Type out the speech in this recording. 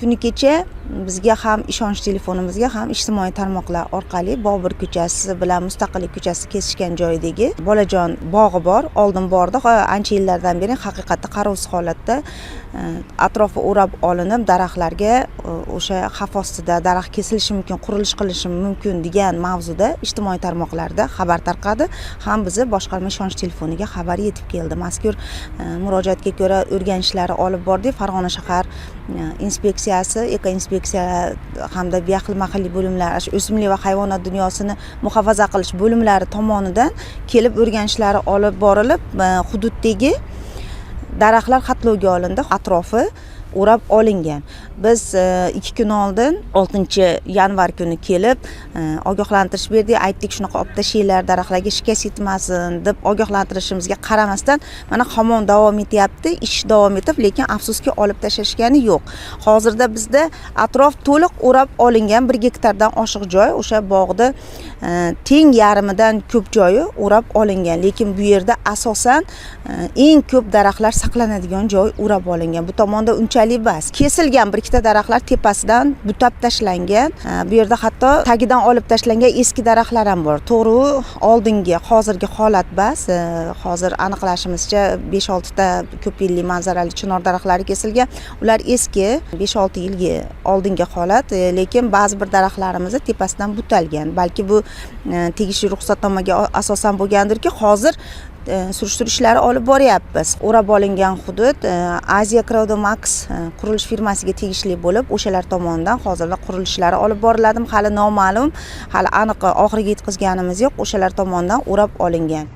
kuni kecha bizga ham ishonch telefonimizga ham ijtimoiy tarmoqlar orqali bobur ko'chasi bilan mustaqillik ko'chasi kesishgan joyidagi bolajon bog'i bor. Oldin bordi. Ancha yillardan beri haqiqatda qarovsiz holatda e, atrofi o'rab olinib daraxtlarga e, o'sha xavf ostida daraxt kesilishi mumkin qurilish qilinishi mumkin degan mavzuda ijtimoiy tarmoqlarda xabar tarqadi. Ham bizni boshqarma ishonch telefoniga xabar yetib keldi. Mazkur e, murojaatga ko'ra o'rganishlari olib bordik farg'ona shahar inspeksiya inspeksiyasi ekoinspeksiya hamda bioxil mahalliy bo'limlar shu o'simlik va hayvonot dunyosini muhofaza qilish bo'limlari tomonidan kelib o'rganishlari olib borilib e, hududdagi daraxtlar xatlovga olindi. Atrofi o'rab olingan. Biz e, ikki kun oldin oltinchi yanvar kuni kelib e, ogohlantirish berdik. Aytdik shunaqa olib tashlanglar daraxtlarga shikast yetmasin deb ogohlantirishimizga qaramasdan mana hamon davom etyapti. Ish davom etib lekin afsuski olib tashlashgani yo'q. Hozirda bizda atrof to'liq o'rab olingan bir gektardan oshiq joy. O'sha bog'da e, teng yarmidan ko'p joyi o'rab olingan. Lekin bu yerda asosan eng ko'p daraxtlar saqlanadigan joy o'rab olingan. Bu tomonda uncha unchalik emas. Kesilgan bir ikkita daraxtlar tepasidan butab tashlangan e, bu yerda hatto tagidan olib tashlangan eski daraxtlar ham bor. To'g'ri oldingi hozirgi holat emas e, hozir aniqlashimizcha besh oltita ko'p yillik manzarali chinor daraxtlari kesilgan. Ular eski besh olti yilgi oldingi holat e, lekin ba'zi bir daraxtlarimizni tepasidan butalgan. Balki bu tegishli ruxsatnomaga asosan bo'lgandirki hozir E, surishtiruv ishlari olib boryapmiz. O'rab olingan hudud e, aziya crowdomax e, qurilish firmasiga tegishli bo'lib o'shalar tomonidan hozirda qurilish ishlari olib boriladimi hali noma'lum hali aniq oxiriga yetkazganimiz yo'q. O'shalar tomonidan o'rab olingan.